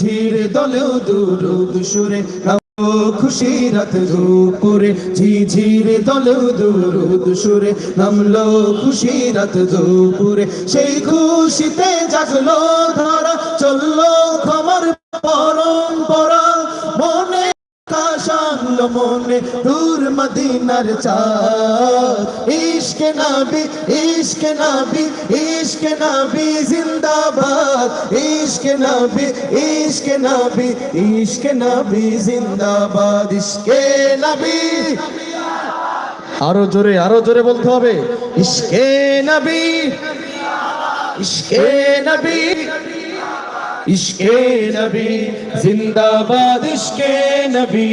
ঝিরে দলেও দুরুদ সুরে খুশি রাত দুপুরে ঝিঝিরে দলেও দুরুদ সুরে, নামলো খুশি রাত দুপুরে সেই খুশিতে জাগলো ধারা, চলল ক্ষমার পরম্পরা। মনে কাশানলো মনে দূর মদিনার চাঁদ। নবী, ইশকে নবী ইশকে নবী জিন্দাবাদ। ইশকে নবী ইশকে নবী ইশকে নবী জিন্দাবাদ। ইশকে নবী। আরও জোরে আরও জোরে বলতে হবে। ইশকে নবী ইশকে নবী। ইশকে নবী, জিন্দাবাদ, ইশকে নবী,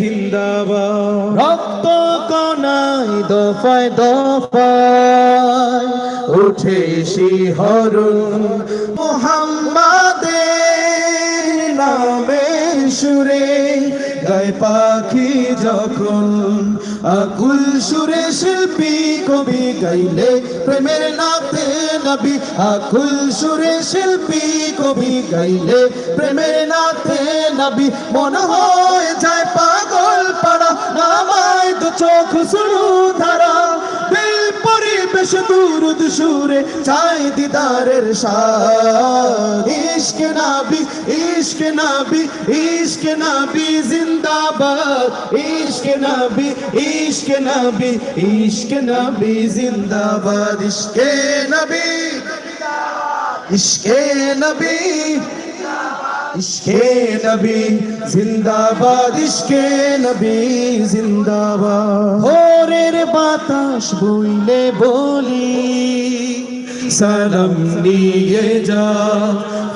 জিন্দাবাদ। রক্ত কনাই দফায় দফায় উঠে শিহরুন মোহাম্মদের নামে সুরে, গায় পাখি যখন আকুল সুরে শিল্পী, কবি গাইলে প্রেমের নাতে নবী। আকুল সুরে শিল্পী, কবি গাইলে প্রেমের নাতে নবী। মন হয়ে যায় পাগল পাড়া, নামায় দু চোখ শুরু ধারা। পরিবেশ দুরুদ সুরে চাই দিদারের সাথ। ইশক নাবি ইশক নাবি ইশক নাবি, জিন্দাবাদ। ইশক নাবি ইশক নাবি ইশক নাবি, জিন্দাবাদ। ইশক নবী, ইশকে নবী ইশকে নবী, জিন্দাবাদ, ইশকে নবী, জিন্দাবাদ। ভোরের বাতাস বইলে বলি, সালাম নিয়ে যা,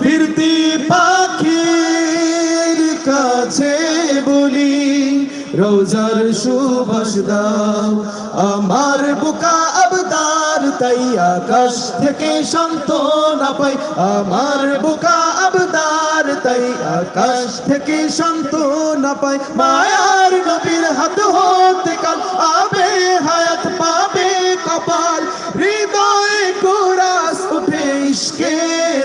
ফিরতি পাখির কাছে বলি, রোজার সুবাস দাও। আমার বুকা আবদার তাই আকাশ থেকে শান্ত না পাই, আমার বুকা আবদার তাই আকাশ থেকে শান্ত না পাই মায়ার নবীর হাত হতে কাল আবে, হায়াত পাবে কপাল। হৃদয়ে কোরাস উঠে ইশকে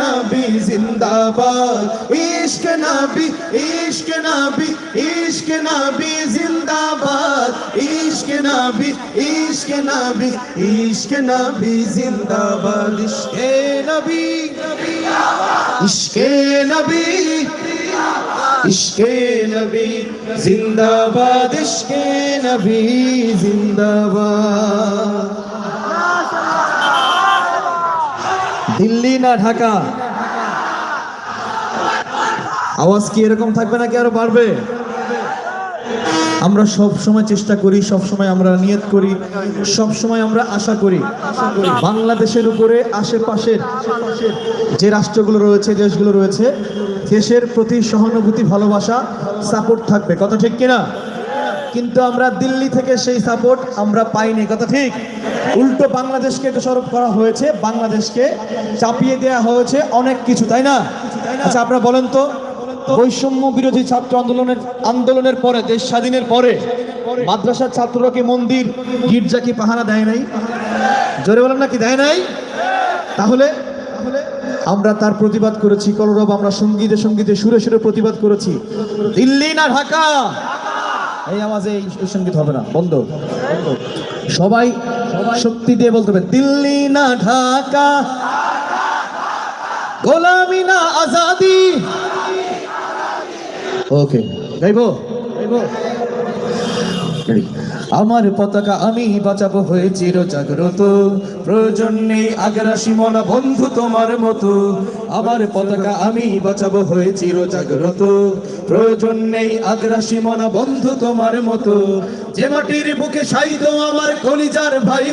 নবী জিন্দাবাদ। ইশক নবী ইশক নবী ইশক নবী জিন্দাবাদ। ইশক নবী ইশক নবী ইশক নবী জিন্দাবাদ, ইশকে নবী ইশকে নবী ইশকে নবী জিন্দাবাদ, ইশকে নবী জিন্দাবাদ। দিল্লি না ঢাকা? আওয়াজ কি এরকম থাকবে নাকি আরও বাড়বে? আমরা সব সময় চেষ্টা করি, সব সময় আমরা নিয়ত করি, সব সময় আমরা আশা করি। বাংলাদেশের উপরে, আশেপাশের যে রাষ্ট্রগুলো রয়েছে, দেশগুলো রয়েছে, দেশের প্রতি সহানুভূতি, ভালোবাসা সাপোর্ট থাকবে। কথা ঠিক কিনা? কিন্তু আমরা দিল্লি থেকে সেই সাপোর্ট আমরা পাইনি। কথা ঠিক? উল্টো বাংলাদেশকে দোষারোপ করা হয়েছে, বাংলাদেশকে চাপিয়ে দেওয়া হয়েছে অনেক কিছু, তাই না? আচ্ছা আপনারা বলেন তো বৈষম্য বিরোধী ছাত্র আন্দোলনের আন্দোলনের পরে, দেশ স্বাধীনের পরে, মাদ্রাসার ছাত্ররা কি মন্দির, গির্জা কি পাহারা দেয় নাই? জোরে বলেন না কি দেয় নাই? তাহলে আমরা তার প্রতিবাদ করেছি, কলরব আমরা সঙ্গীতে সঙ্গীতে সুরে সুরে প্রতিবাদ করেছি। দিল্লি না ঢাকা? এই আওয়াজে এই সংগীত হবে না, বন্ধ। বন্ধ। সবাই শক্তি দিয়ে বলতে হবে, দিল্লি না ঢাকা? গোলামি না আজাদি? ওকে গাইবো গাইবো আমার পতাকা আমি বাঁচাবো হয়ে চির জাগ্রত প্রয়োজন নেই আগ্রাসী মনা বন্ধু তোমার মতো। আমার পতাকা আমি বাঁচাবো হয়ে চির জাগ্রত প্রয়োজন নেই আগ্রাসী মনা বন্ধু তোমার মতো। যে মাটির বুকে সাইদ আমার কলিজার ভাই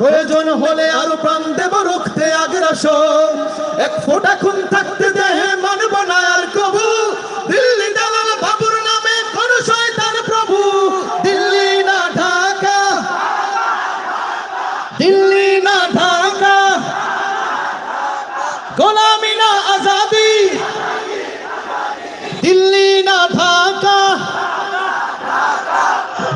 প্রয়োজন হলে আরও প্রাণ দেব রক্তে আগ্রাসন। এক ফোঁটা খুন থাকতে দেহে মানব না আর কবু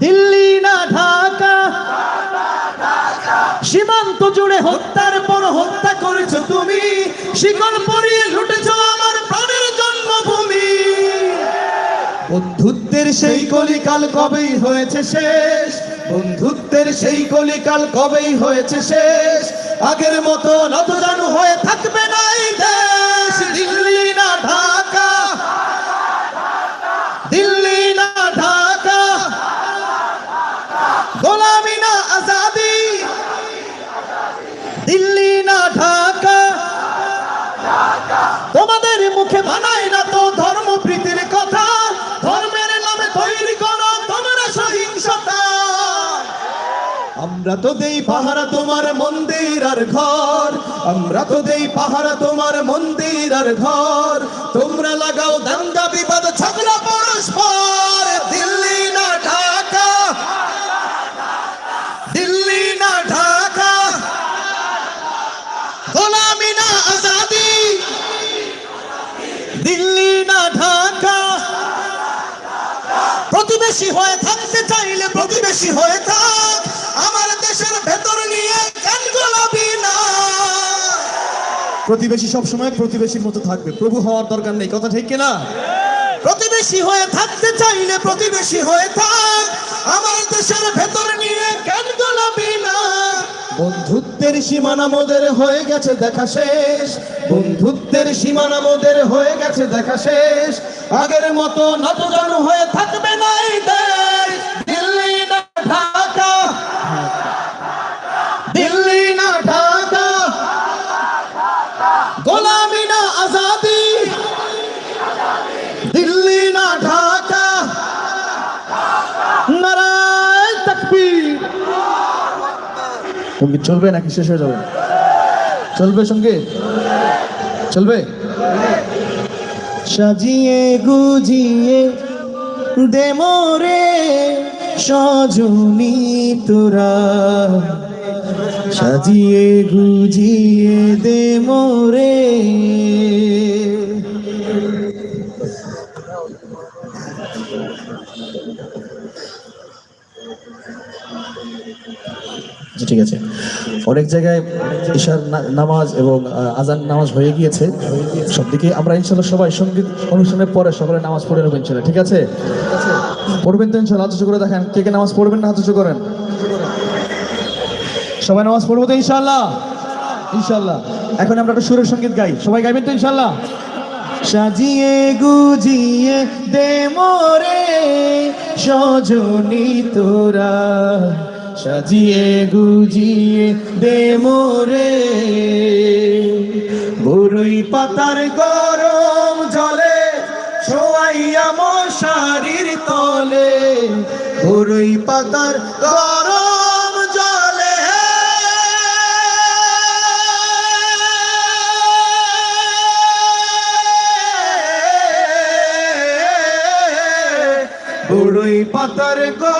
দিল্লি না ঢাকা? সীমান্ত জুড়ে হত্যার পর হত্যা করেছ তুমি। শিকল পরিয়ে লুটেছ আমার প্রাণের জন্মভূমি। বন্ধুত্বের সেই কলিকাল কবেই হয়েছে শেষ? বন্ধুত্বের সেই কলিকাল কবেই হয়েছে শেষ? আগের মতো নত জানু হয়ে থাকবে না এই দেশ। মুখে বানায় না তো ধর্মপ্রীতির কথা। ধর্মের নামে তৈরি করো তোমরা সহিংসতা। আমরা তো দেই পাহারা তোমার মন্দির আর ঘর। আমরা তো দেই পাহারা তোমার মন্দির আর ঘর। তোমরা লাগাও দাঙ্গা বিবাদ, ঝগড়া প্রতিবেশী হয়ে থাকতে চাইলে প্রতিবেশী হয়ে থাক। আমার দেশের ভেতর নিয়ে কেন গোলাপি না। প্রতিবেশী সবসময় প্রতিবেশীর মতো থাকবে। প্রভু হওয়ার দরকার নেই কথা ঠিক কিনা? প্রতিবেশী হয়ে থাকতে চাইলে প্রতিবেশী হয়ে থাক। আমার দেশের ভেতর নিয়ে কেন গোলাপি না। বন্ধুত্বের সীমানা মোদের হয়ে গেছে, দেখা শেষ। বন্ধুত্বের সীমানা মোদের হয়ে গেছে, দেখা শেষ। আগের মতো নতজন হয়ে থাকবে না দিল্লি না সংগীত চলবে নাকি শেষ হয়ে যাবে? চলবে সংগীত চলবে? সাজিয়ে গুজিয়ে দে মোরে সজনী তোরা। সাজিয়ে গুজিয়ে দে মোরে জি, ঠিক আছে। অনেক জায়গায় ঈশার নামাজ এবং আজান নামাজ হয়ে গিয়েছে। সব দিকে আমরা ইনশাল্লাহ সবাই সংগীত অনুষ্ঠানের পরে সকলে নামাজ পড়ে নেব ইনশাল্লাহ ঠিক আছে? পড়বেন তো ইনশাল্লাহ হাত করে দেখেন কে কে নামাজ পড়বেন না হাত করেন? সবাই নামাজ পড়ব তো ইনশাল্লাহ ইনশাল্লাহ এখন আমরা একটা সুরের সংগীত গাই। সবাই গাইবেন তো ইনশাল্লাহ সাজিয়ে গুজিয়ে দে মোরে সজনী তোরা। সাজিয়ে গুজিয়ে দে মোরে। বরুই পাতার গরম জলে শোয়াইয়া মশারির তলে। বরুই পাতার গরম জলে। বড়ই পাতার গরম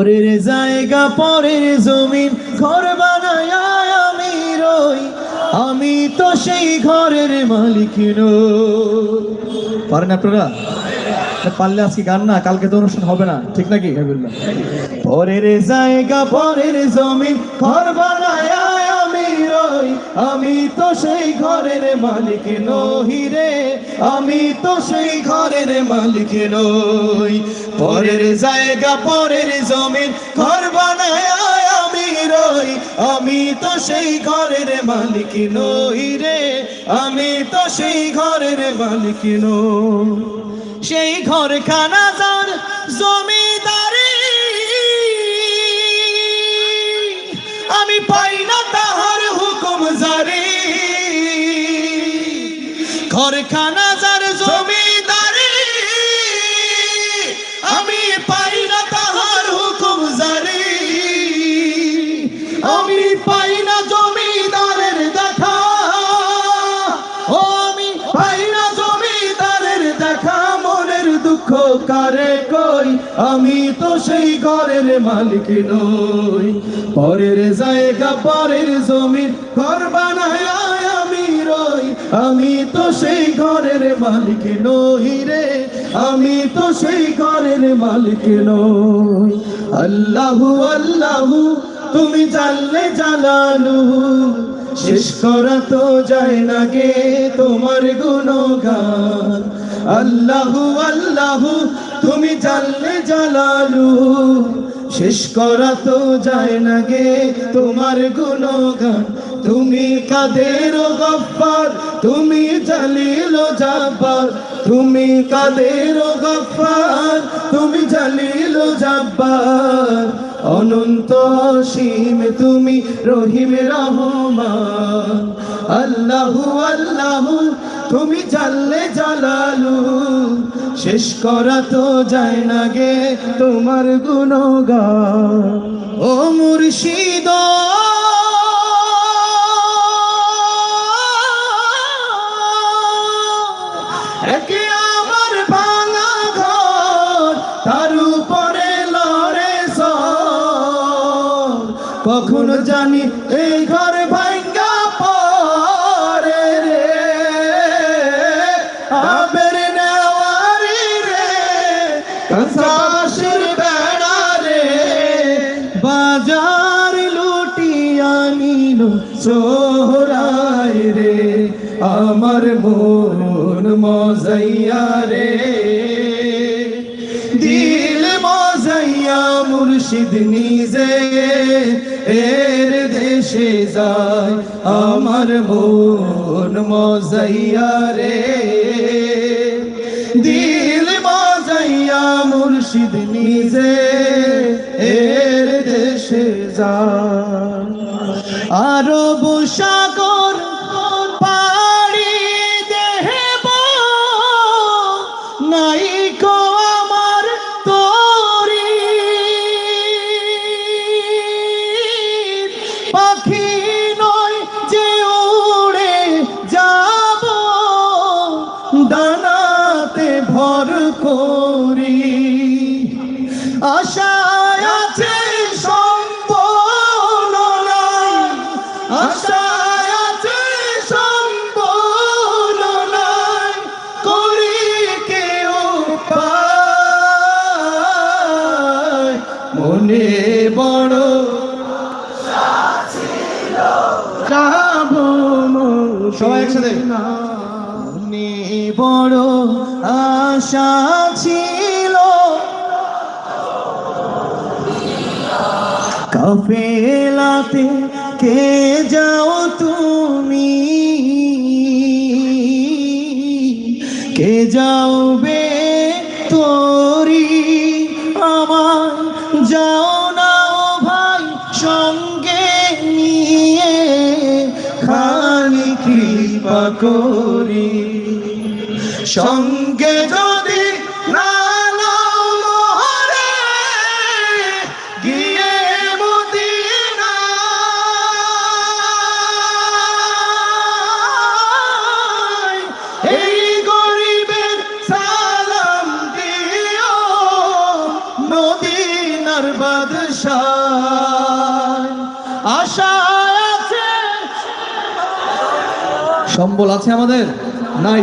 পরের জায়গা পরের জমিন ঘর বানায় আমি রই। আমি তো সেই ঘরের মালিক পারেন আপনারা? পারলে আজকে গান না কালকে তো অনুষ্ঠান হবে না ঠিক নাকি? পরের জায়গা পরের জমিন ঘর বানায় আমি তো সেই ঘরের মালিক নহি রে। আমি তো সেই ঘরের মালিক নই। পরের জায়গা, পরের জমিন ঘর বানায় আমি রই। আমি তো সেই ঘরের মালিক নই রে। আমি তো সেই ঘরের মালিক নই। সেই ঘর খানা জমিদারি ঘর খানা যার জমিদারি, আমি পাই না তাহার আমি জমিদারের দেখা আমি জমিদারের কারে কই? আমি তো সেই ঘরের মালিক নই। পরের জায়গা, পরের জমির ঘর আমি আমি তো সেই ঘরের মালিক নই রে। আমি তো সেই ঘরের মালিক নই। আল্লাহু আল্লাহু, তুমি জানলে জালালু শেষ করা তো যায় না গে তোমার গুণগান। আল্লাহু আল্লাহু, তুমি জানলে জালালু শেষ করা তো যায় না গে তোমার গুণগান। তুমি কাদের গফার তুমি জালিল জাব্বার। তুমি কাদের গফার তুমি জালিল জাব্বার। অনন্ত অসীম তুমি রহিম রহমান। আল্লাহু আল্লাহু, তুমি জানলে জালালু। শেষ করা তো যায় না গে তোমার গুণগান। ও মুর্শিদ জানি এই ঘর ভাঙ্গা পরে রে। আবের নেওয়ারি রে কনসাসের বেড়া রে। বাজার লুটিয়া নিল সোহরায় রে, আমার মন মজাইয়া রে। দিল মজাইয়া মুর্শিদ নিজে এর দেশে যায় আমার মন মজাইয়া রে। দিল মজাইয়া মুর্শিদ নিজে এর দেশে যায়। আরও সাগর ডানাতে ভর করি। বড় আশা ছিল। কাফেলাতে কে যাও তুমি? কে যাওবে তোরি? আমার যাও না ভাই সঙ্গে নিয়ে। খানি কৃপা করি। সঙ্গে যদি না আশা সম্বল আছে আমাদের? নাই।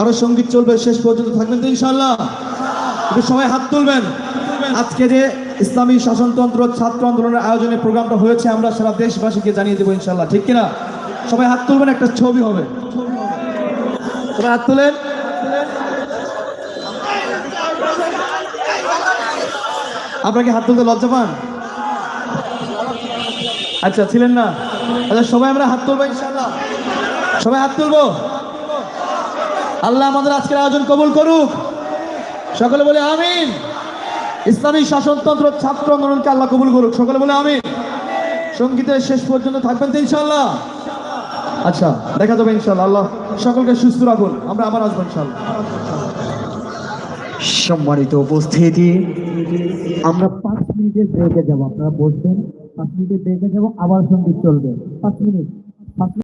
আরও সংগীত চলবে শেষ পর্যন্ত থাকবেন তো ইনশাল্লাহ সবাই হাত তুলবেন। আজকে যে ইসলামী শাসনতন্ত্র ছাত্র আন্দোলনের আয়োজনে প্রোগ্রামটা হয়েছে, আমরা সারা দেশবাসীকে জানিয়ে দেবো ইনশাল্লাহ ঠিক কিনা? সবাই হাত তুলবেন, একটা ছবি হবে। সবাই হাত তুলেন। আপনাকে হাত তুলতে লজ্জা পান? আচ্ছা ছিলেন না? আচ্ছা সবাই আমরা হাত তুলবো ইনশাল্লাহ সবাই হাত তুলবো? আল্লাহ আমাদের আজকের আয়োজন কবুল করুক। সকলে বলে আমিন। ইসলামী শাসনতন্ত্র ছাত্র আন্দোলনকে আল্লাহ কবুল করুক। সকলে বলে আমি সঙ্গীতের শেষ পর্যন্ত থাকবেন তো ইনশাল্লাহ আচ্ছা দেখা যাবে ইনশাল্লাহ আল্লাহ সকলকে সুস্থ রাখুন। আমরা আবার আসব ইনশাল্লাহ সম্মানিত উপস্থিতি, আমরা পাঁচ মিনিটের ব্রেকে যাব। আপনারা বসবেন, পাঁচ মিনিটের ব্রেকে যাব, আবার সংগীত চলবে। পাঁচ মিনিট।